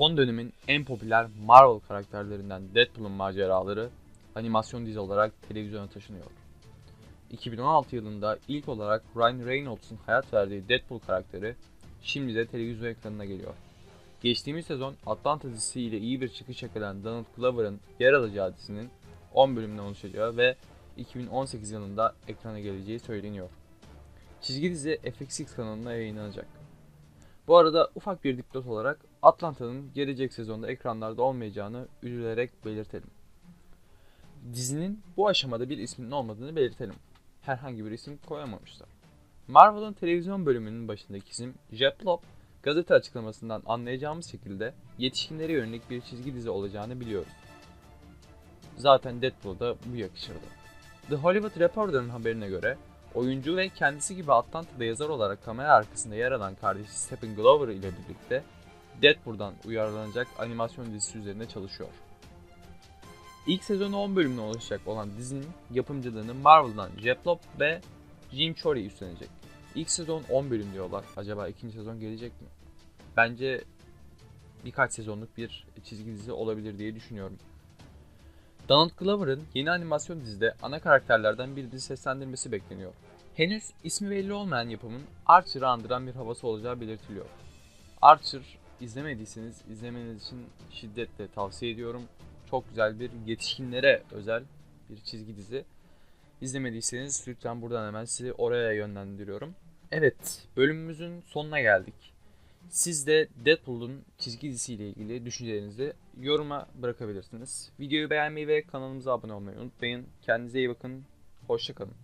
Son dönemin en popüler Marvel karakterlerinden Deadpool'un maceraları animasyon dizi olarak televizyona taşınıyor. 2016 yılında ilk olarak Ryan Reynolds'un hayat verdiği Deadpool karakteri şimdi de televizyon ekranına geliyor. Geçtiğimiz sezon Atlanta dizisiyle iyi bir çıkış yakalayan Donald Glover'ın yer alacağı dizinin 10 bölümden oluşacağı ve 2018 yılında ekrana geleceği söyleniyor. Çizgi dizi FX kanalına yayınlanacak. Bu arada ufak bir dipnot olarak Atlanta'nın gelecek sezonda ekranlarda olmayacağını üzülerek belirtelim. Dizinin bu aşamada bir isminin olmadığını belirtelim. Herhangi bir isim koyamamışlar. Marvel'ın televizyon bölümünün başındaki isim Jep Loeb, gazete açıklamasından anlayacağımız şekilde yetişkinlere yönelik bir çizgi dizi olacağını biliyoruz. Zaten Deadpool'da bu yakışırdı. The Hollywood Reporter'ın haberine göre oyuncu ve kendisi gibi Atlanta'da yazar olarak kamera arkasında yer alan kardeşi Stephen Glover ile birlikte Deadpool'dan uyarlanacak animasyon dizisi üzerinde çalışıyor. İlk sezonu 10 bölümden oluşacak olan dizinin yapımcılığını Marvel'dan Jeff Loeb ve Jim Chory üstlenecek. İlk sezon 10 bölüm diyorlar. Acaba ikinci sezon gelecek mi? Bence birkaç sezonluk bir çizgi dizi olabilir diye düşünüyorum. Donald Glover'ın yeni animasyon dizide ana karakterlerden birini seslendirmesi bekleniyor. Henüz ismi belli olmayan yapımın Archer'ı andıran bir havası olacağı belirtiliyor. Archer izlemediyseniz izlemeniz için şiddetle tavsiye ediyorum. Çok güzel bir yetişkinlere özel bir çizgi dizi. İzlemediyseniz lütfen buradan hemen sizi oraya yönlendiriyorum. Evet, bölümümüzün sonuna geldik. Siz de Deadpool'un çizgi dizisiyle ilgili düşüncelerinizi yoruma bırakabilirsiniz. Videoyu beğenmeyi ve kanalımıza abone olmayı unutmayın. Kendinize iyi bakın. Hoşçakalın.